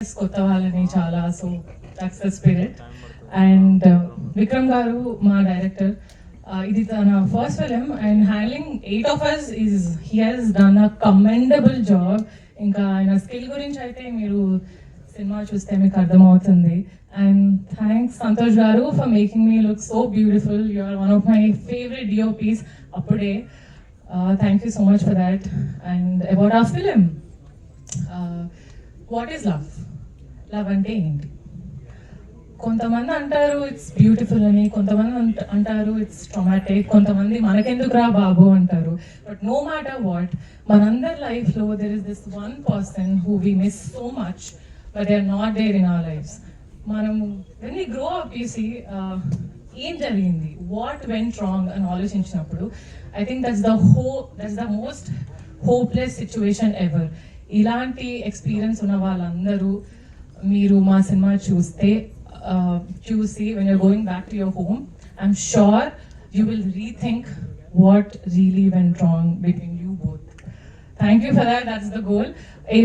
కొత్త వాళ్ళని చాలా so success Spirit and Vikram గారు మా డైరెక్టర్ ఇది తన first film and handling eight of us is he has done a commendable job ఇంకా ఆయన స్కిల్ గురించి అయితే మీరు సినిమా చూస్తే మీకు అర్థమవుతుంది. అండ్ థ్యాంక్స్ సంతోష్ గారు for making me look so beautiful you are one of my favourite DOPs అప్పుడే. Thank you so much for that and about ఆ film what is love love అంటే ఏంటి? కొంతమంది అంటారు ఇట్స్ బ్యూటిఫుల్ అని కొంతమంది అంటారు ఇట్స్ ట్రొమాటిక్ కొంతమంది మనకెందుకు రా బాబు అంటారు. బట్ నో మ్యాటర్ వాట్ మనందరి లైఫ్లో there is this one person who we miss so much but they are not there in our lives మనము when grow up you see ఏం జరిగింది? వాట్ వెంట్ రాంగ్ అని ఆలోచించినప్పుడు I think that's the ho that's the most hopeless situation ever ఇలాంటి experience ఉన్న వాళ్ళందరూ మీరు మా సినిమా చూస్తే చూసి when you're going back to your home I'm sure you will rethink what really went wrong between you both thank you for that that's the goal